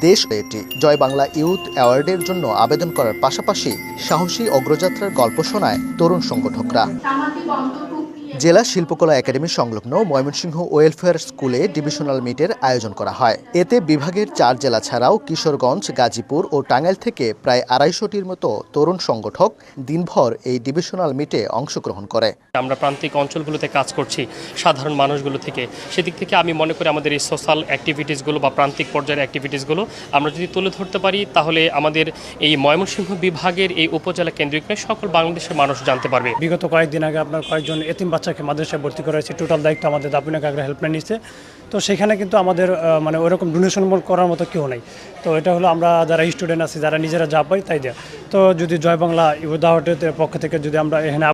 দেশ এটি জয় বাংলা ইউথ অ্যাওয়ার্ডের জন্য আবেদন করার পাশাপাশি সাহসী অগ্রযাত্রার গল্প শোনায় তরুণ সংগঠকরা। জেলা শিল্পকলা একাডেমি সংলগ্ন ময়মনসিংহ ওয়েলফেয়ার স্কুলে ডিভিশনাল মিটের আয়োজন করা হয়। এতে বিভাগের চার জেলা ছাড়াও কিশোরগঞ্জ গাজীপুর ও টাঙ্গাইল থেকে প্রায় আড়াইশোটির মতো তরুণ সংগঠক দিনভর এই ডিভিশনাল মিটে অংশগ্রহণ করে। আমরা প্রান্তিক অঞ্চলগুলোতে কাজ করছি সাধারণ মানুষগুলো থেকে। সেদিক থেকে আমি মনে করি আমাদের এই সোশ্যাল অ্যাক্টিভিটিসগুলো বা প্রান্তিক পর্যায়ের অ্যাক্টিভিটিসগুলো আমরা যদি তুলে ধরতে পারি তাহলে আমাদের এই ময়মনসিংহ বিভাগের এই উপজেলা কেন্দ্রিক সকল বাংলাদেশের মানুষ জানতে পারবে। বিগত কয়েকদিন আগে আপনার কয়েকজন এতিম বাচ্চাকে মাদ্রাসায় ভর্তি করা হয়েছে টোটাল দায়িত্ব আমাদের দাপুনা কাকরা হেল্পলাইন নিচ্ছে তো সেখানে কিন্তু আমাদের মানে ওরকম ডোনেশন করার মতো কেউ নেই। তো এটা হলো আমরা যারা স্টুডেন্ট আছি, যারা নিজেরা যা পাই তাই দেয়। তো যদি জয় বাংলা ইউদাহটের পক্ষ থেকে যদি আমরা এখানে